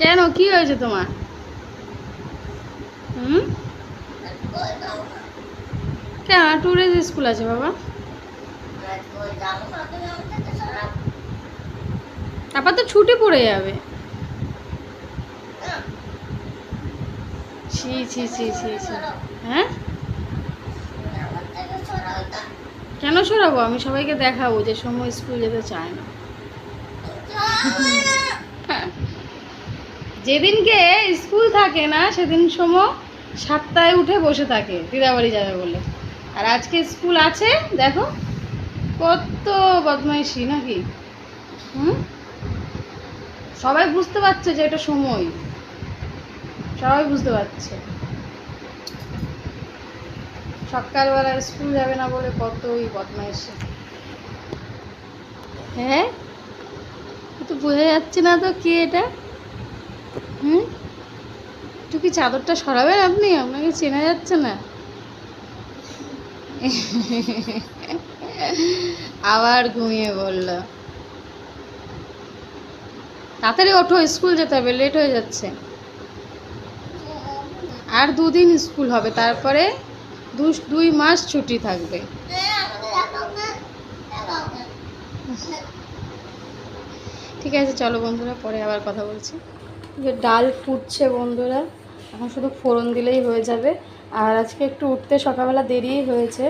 কেন? কি হয়েছে তোমার? হুম? কেন? ট্যুরে স্কুল আছে বাবা। তারপর তো ছুটি পড়ে যাবে। ছি ছি ছি ছি ছি। হ্যাঁ? কেন সরাবো? আমি সবাইকে দেখাবো যে সময় স্কুল যেতে চায় না। যেদিনকে স্কুল থাকে না, সেদিন সময় সাতটায় উঠে বসে থাকে দিদাবাড়ি যাবে বলে। আর আজকে স্কুল আছে, দেখো, কত বদমাইশি নাকি? হুম? সবাই বুঝতে পারছে যে এটা সময়। সবাই বুঝতে পারছে। সকালবেলা স্কুল যাবে না বলে কতই বদমাইশি। হ্যাঁ? তো বোঝা যাচ্ছে না তো কে এটা। কি চাদরটা সরাবেন আপনি? আপনাকে চেনা যাচ্ছে না। আবার ঘুমিয়ে বলল তাড়াতাড়ি ওঠো, স্কুল যেতে হবে লেট হয়ে যাচ্ছে। আর দুদিন স্কুল হবে, তারপরে দুই মাস ছুটি থাকবে। ঠিক আছে, চলো বন্ধুরা, পরে আবার কথা বলছি। যে ডাল ফুটছে বন্ধুরা। এখন শুধু ফোড়ন দিলেই হয়ে যাবে। আর আজকে একটু উঠতে সকালবেলা দেরিই হয়েছে।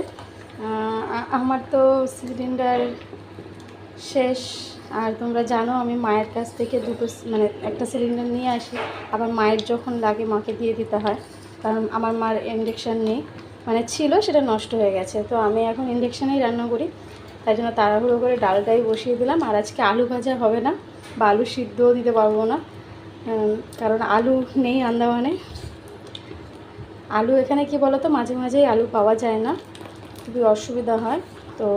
আমার তো সিলিন্ডার শেষ। আর তোমরা জানো, আমি মায়ের কাছ থেকে দুটো মানে একটা সিলিন্ডার নিয়ে আসি। আবার মায়ের যখন লাগে, মাকে দিয়ে দিতে হয়। কারণ আমার মার ইন্ডেকশান নেই। মানে ছিল, সেটা নষ্ট হয়ে গেছে। তো আমি এখন ইন্ডেকশানেই রান্না করি। তাই জন্য তাড়াহুড়ো করে ডালটাই বসিয়ে দিলাম। আর আজকে আলু ভাজা হবে না, বা আলু সিদ্ধও দিতে পারব না। কারণ আলু নেই আন্দামানে। আলু এখানে কি বলো তো মাঝে মাঝেই আলু পাওয়া যায় না। খুবই অসুবিধা হয়। তো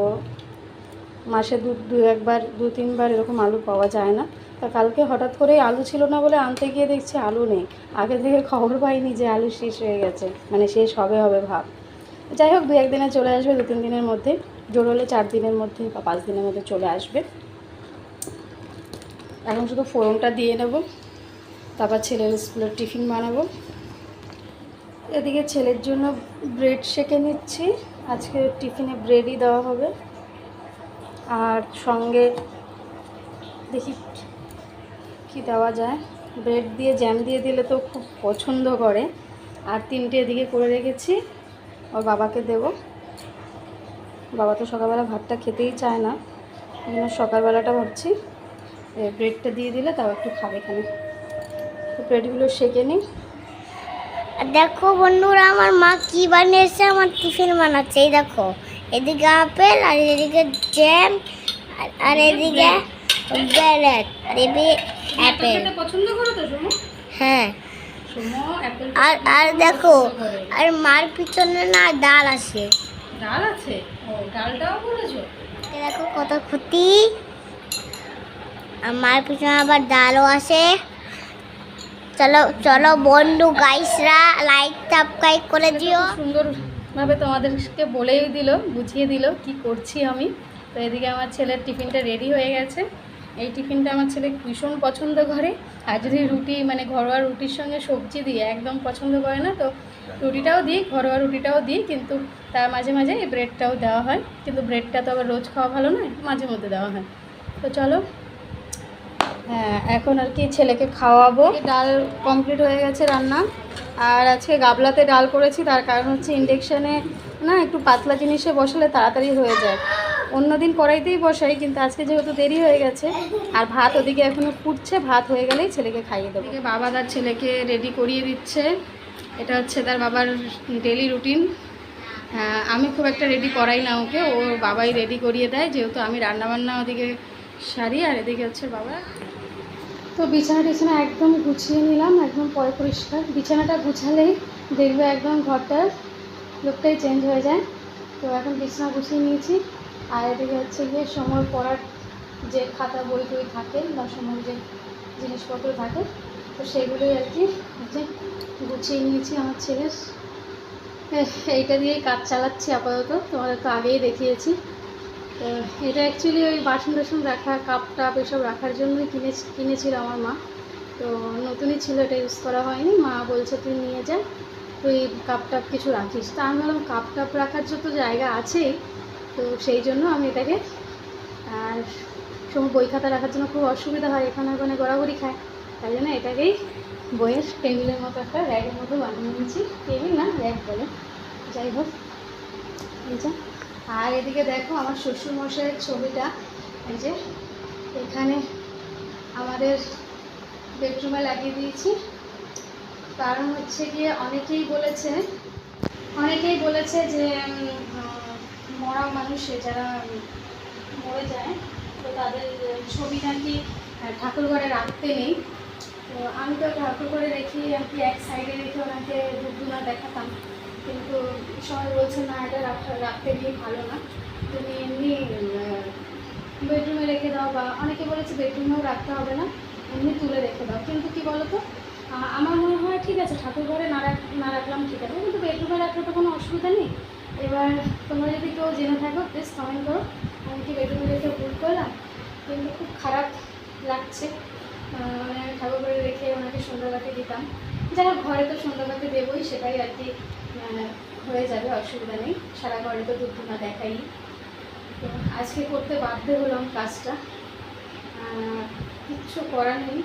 মাসে দু দু একবার, দু তিনবার এরকম আলু পাওয়া যায় না। তা কালকে হঠাৎ করে আলু ছিল না বলে আনতে গিয়ে দেখছি আলু নেই। আগে থেকে খবর পাইনি যে আলু শেষ হয়ে গেছে। মানে শেষ হবে হবে ভাব। যাই হোক, দু একদিনে চলে আসবে, দু তিন দিনের মধ্যে। জোর হলে চার দিনের মধ্যে বা পাঁচ দিনের মধ্যে চলে আসবে। এখন শুধু ফোড়নটা দিয়ে নেব। তারপর ছেলের স্কুলের টিফিন বানাবো। এদিকে ছেলের জন্য ব্রেড সেকে নিচ্ছি। আজকে টিফিনে ব্রেডই দেওয়া হবে। আর সঙ্গে দেখি কি দেওয়া যায়। ব্রেড দিয়ে জ্যাম দিয়ে দিলে তো খুব পছন্দ করে। আর তিনটে এদিকে করে রেখেছি। ওর বাবাকে দেব। বাবা তো সকালবেলা ভাতটা খেতেই চায় না। সকালবেলাটা ভাবছি ব্রেডটা দিয়ে দিলে তাও একটু খাবে তো ব্রেডগুলো সেকে নিই। আর দেখো বন্ধুরা আমার মা কি বানিয়েছে আমার টিফিন বানাচ্ছে। এই দেখো এদিকে আপেল আর এদিকে জ্যাম আর- এদিকে ব্রেড। আর এদিকে অ্যাপেল। পছন্দ করো তো হ্যাঁ। আর আর দেখো আর মার পিছনে না ডাল আছে। ডাল আছে? ও ডালটাও দেখো কত খুঁটি আর মার পিছনে আবার ডালও আছে। চলো চলো বন্ধু গাইসরা লাইক সাবস্ক্রাইব করে দিও। সুন্দরভাবে তোমাদেরকে বলেই দিল বুঝিয়ে দিল কি করছি আমি। তো এদিকে আমার ছেলের টিফিনটা রেডি হয়ে গেছে। এই টিফিনটা আমার ছেলে ভীষণ পছন্দ করে। আর যদি রুটি মানে ঘরোয়া রুটির সঙ্গে সবজি দিই একদম পছন্দ করে না তো রুটিটাও দিই ঘরোয়া রুটিটাও দিই কিন্তু তার মাঝে মাঝে এই ব্রেডটাও দেওয়া হয়। কিন্তু ব্রেডটা তো আবার রোজ খাওয়া ভালো নয় মাঝে মধ্যে দেওয়া হয়। তো চলো এখন আর কি ছেলেকে খাওয়াবো। ডাল কমপ্লিট হয়ে গেছে রান্না। আর আজকে গাবলাতে ডাল করেছি তার কারণ হচ্ছে ইন্ডেকশানে না একটু পাতলা জিনিসে বসালে তাড়াতাড়ি হয়ে যায়। অন্যদিন কড়াইতেই বসাই কিন্তু আজকে যেহেতু দেরি হয়ে গেছে আর ভাত ওদিকে এখনও ফুটছে ভাত হয়ে গেলেই ছেলেকে খাইয়ে দেবো। বাবা তার ছেলেকে রেডি করিয়ে দিচ্ছে। এটা হচ্ছে তার বাবার ডেলি রুটিন হ্যাঁ, আমি খুব একটা রেডি করাই না ওকে ওর বাবাই রেডি করিয়ে দেয় যেহেতু আমি রান্নাবান্না ওদিকে সারি আর এদিকে হচ্ছে বাবা তো বিছানা টিছানা একদম গুছিয়ে নিলাম একদম পরে পরিষ্কার। বিছানাটা গুছালেই দেখবে একদম ঘরটার লুকটাই চেঞ্জ হয়ে যায়। তো এখন বিছানা গুছিয়ে নিয়েছি। আর এদিকে হচ্ছে গিয়ে সময় পড়ার যে খাতা বই টই থাকে বা সময় যে জিনিসপত্র থাকে তো সেগুলোই আর কি যে গুছিয়ে নিয়েছি আমার এহ, এইটা দিয়েই কাজ চালাচ্ছি আপাতত। তোমাদের তো আগেই দেখিয়েছি। তো এটা অ্যাকচুয়ালি ওই বাসন টাসন রাখা কাপ টাপ এসব রাখার জন্যই কিনে কিনেছিল আমার মা। তো নতুনই ছিল, এটা ইউজ করা হয়নি। মা বলছে, তুই নিয়ে যা, তুই কাপ টাপ কিছু রাখিস। তা আমি বললাম কাপ টাপ রাখার যত জায়গা আছেই, তো সেই জন্য আমি এটাকে, আর সময় বই খাতা রাখার জন্য খুব অসুবিধা হয়, এখানে ওখানে গড়াগড়ি খায়। তাই জন্য এটাকেই বইয়ের টেবিলের মতো একটা র্যাগের মতো বানিয়ে নিয়েছি। টেবিল না র্যাক বলে। যাই হোক যে। আর এদিকে দেখো আমার শ্বশুরমশাইয়ের ছবিটা। এই যে এখানে আমাদের বেডরুমে লাগিয়ে দিয়েছি। কারণ হচ্ছে গিয়ে অনেকেই বলেছে অনেকেই বলেছে যে মরা মানুষে যারা মরে যায় তো তাদের ছবি নাকি আহ, ঠাকুর ঘরে রাখতে নেই। তো আমি তো ঠাকুর ঘরে রেখে আর কি এক সাইডে রেখে ওনাকে ধূপধুনা দেখাতাম। কিন্তু সবাই বলছে, না, এটা রাখা রাখতে গিয়ে ভালো না। তুমি এমনি বেডরুমে রেখে দাও বা অনেকে বলেছে বেডরুমেও রাখতে হবে না, এমনি তুলে রেখে দাও। কিন্তু কি বলো তো আমার মনে হয় ঠিক আছে, ঠাকুর ঘরে না রাখ, না রাখলাম ঠিক আছে, কিন্তু বেডরুমে রাখলে তো কোনো অসুবিধা নেই। এবার তোমরা যদি কেউ জেনে থাকো প্লিজ কমেন্ট করো। আমি কি বেডরুমে রেখে ভুল করলাম? কিন্তু খুব খারাপ লাগছে। মানে ঠাকুর ঘরে রেখে ওনাকে সন্ধ্যাবাতি দিতাম। যারা ঘরে তো সন্ধ্যাবাতি দেবোই সেটাই আর কি হয়ে যাবে, অসুবিধা নেই। সারা ঘরে তো দুধ দেখাই। তো আজকে করতে বাধ্য হলাম কাজটা। কিচ্ছু করার নেই।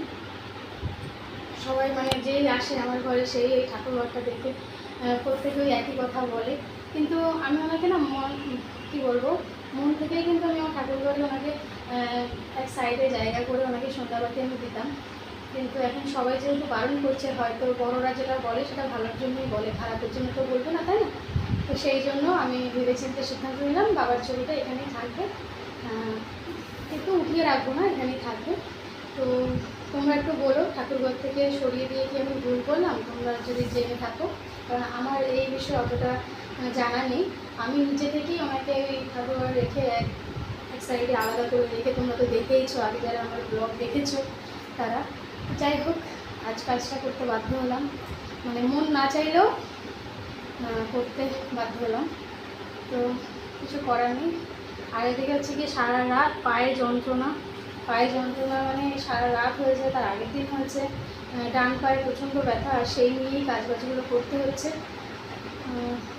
সবাই মানে যেই আসে আমার ঘরে, সেই এই ঠাকুর ঘরটা দেখে প্রত্যেকেই একই কথা বলে। কিন্তু আমি ওনাকে না মন, কী বলব, মন থেকেই কিন্তু আমি আমার ঠাকুর ঘরে ওনাকে এক সাইডে জায়গা করে ওনাকে সন্ধ্যাবাতি আমি দিতাম। কিন্তু এখন সবাই যেহেতু বারণ করছে, হয়তো বড়রা যেটা বলে সেটা ভালোর জন্যই বলে, খারাপের জন্য তো বলবে না, তাই না? তো সেই জন্য আমি ভেবেচিন্তে সিদ্ধান্ত নিলাম, বাবার ছবিটা এখানেই থাকবে। একটু উঠিয়ে রাখব না এখানেই থাকবে। তো তোমরা একটু বলো, ঠাকুরঘর থেকে সরিয়ে দিয়ে কি আমি ভুল করলাম তোমরা যদি জেনে থাকো, কারণ আমার এই বিষয়ে অতটা জানা নেই। আমি নিজে থেকেই ওনাকে ওই ঠাকুরঘর রেখে এক এক সাইডে আলাদা করে রেখে তোমরা তো দেখেইছো, আগে যারা আমার ব্লগ দেখেছ, তারা। যাই হোক, আজ কাজটা করতে বাধ্য হলাম। মানে মন না চাইলেও করতে বাধ্য হলাম। তো কিছু করার নেই। আর এদিকে হচ্ছে কি সারা রাত পায়ে যন্ত্রণা। পায়ে যন্ত্রণা মানে সারা রাত হয়েছে তার আগের দিন হয়েছে ডান পায়ে প্রচণ্ড ব্যথা, আর সেই নিয়েই কাজবাজগুলো করতে হচ্ছে।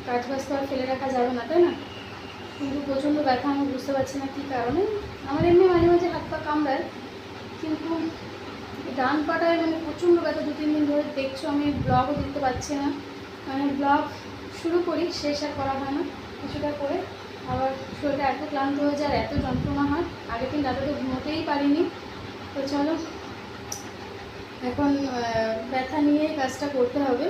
কাজবাজ তো আর ফেলে রাখা যাবে না, তাই না? কিন্তু প্রচণ্ড ব্যথা, আমি বুঝতে পারছি না কী কারণে। আমার এমনি মাঝে মাঝে হাত পা কামড়ায়, কিন্তু ডান পাটায় মানে প্রচণ্ড ব্যথা, দু, তিন দিন ধরে দেখছ আমি ব্লগও দিতে পারছি না। মানে ব্লগ শুরু করি, শেষ আর করা হয় না, কিছুটা করে। আবার শরীরটা এত ক্লান্ত হয়ে যায় আর এত যন্ত্রণা হয়, আগের দিন রাতে তো ঘুমোতেই পারিনি। তো চলো, এখন ব্যথা নিয়ে কাজটা করতে হবে।